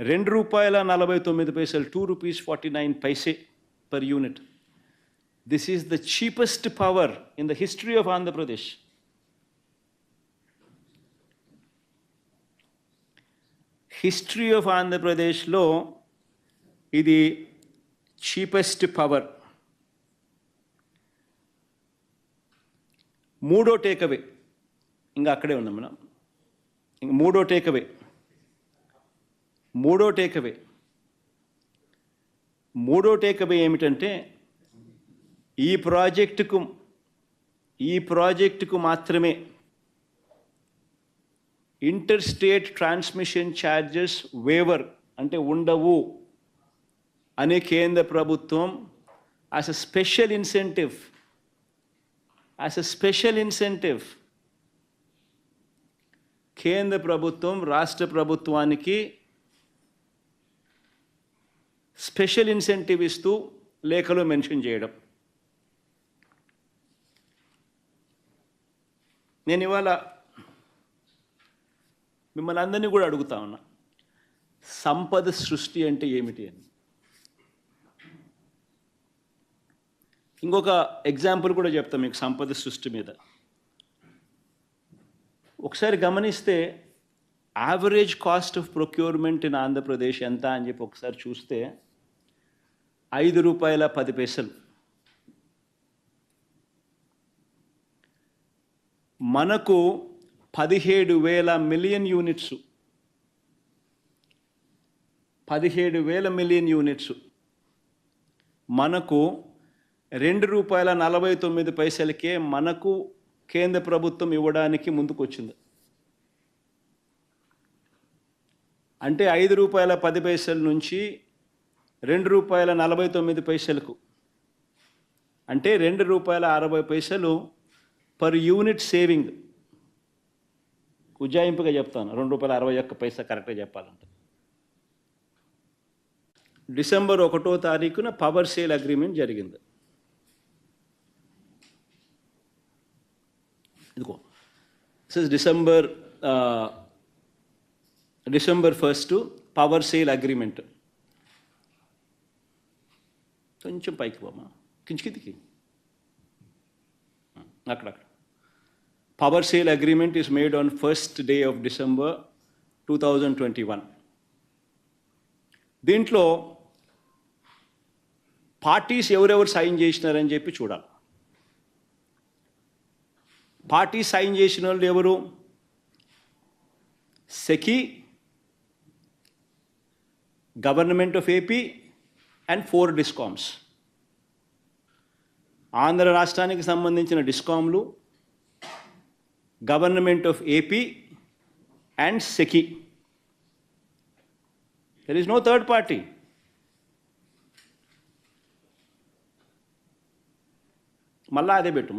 రెండు రూపాయల నలభై తొమ్మిది పైసలు two rupees forty nine paise per unit this is the cheapest power in the history of Andhra Pradesh history of ఆంధ్రప్రదేశ్లో ఇది చీపెస్ట్ పవర్ మూడో టేకవే ఇంకా అక్కడే ఉన్నాం మనం. ఇంక మూడో టేకవే మూడో టేకవే. మూడో టేకవే ఏమిటంటే ఈ ప్రాజెక్టుకు ఈ ప్రాజెక్టుకు మాత్రమే inter state transmission charges waiver అంటే ఉండవు అనే కేంద్ర ప్రభుత్వం as a special incentive as a special incentive కేంద్ర ప్రభుత్వం రాష్ట్ర ప్రభుత్వానికి స్పెషల్ ఇన్సెంటివ్ ఇస్తూ లేఖలో మెన్షన్ చేయడం. నేను ఇవాళ మిమ్మల్ని అందరినీ కూడా అడుగుతా ఉన్నా. సంపద సృష్టి అంటే ఏమిటి అని. ఇంకొక ఎగ్జాంపుల్ కూడా చెప్తాను మీకు సంపద సృష్టి మీద. ఒకసారి గమనిస్తే average cost of procurement in Andhra Pradesh ఎంత అని చెప్పి ఒకసారి చూస్తే ఐదు రూపాయల పది పైసలు. మనకు పదిహేడు వేల మిలియన్ యూనిట్స్. పదిహేడు వేల మిలియన్ యూనిట్స్. మనకు రెండు రూపాయల నలభై తొమ్మిది పైసలకే మనకు కేంద్ర ప్రభుత్వం ఇవ్వడానికి ముందుకొచ్చింది. అంటే ఐదు రూపాయల పది పైసల నుంచి రెండు రూపాయల నలభై తొమ్మిది పైసలకు. అంటే రెండు రూపాయల అరవై పైసలు పర్ యూనిట్ సేవింగ్. ఉజ్జాయింపుగా చెప్తాను రెండు రూపాయల అరవై ఒక్క పైసా కరెక్ట్గా చెప్పాలంటే. డిసెంబర్ ఒకటో తారీఖున పవర్ సేల్ అగ్రిమెంట్ జరిగింది. ఇదిగో this December December first power sale agreement. కొంచెం పైకి పోమా కించికిదికి అక్కడక్కడ power sale agreement is made on first day of December two thousand twenty one దీంట్లో పార్టీస్ ఎవరెవరు సైన్ చేసినారని చెప్పి చూడాలి. పార్టీ సైన్ చేసిన వాళ్ళు ఎవరు? SECI government of AP and four discoms. Andhra రాష్ట్రానికి సంబంధించిన డిస్కామ్లు government of AP and SECI. There is no third party మళ్ళా అదే పెట్టు.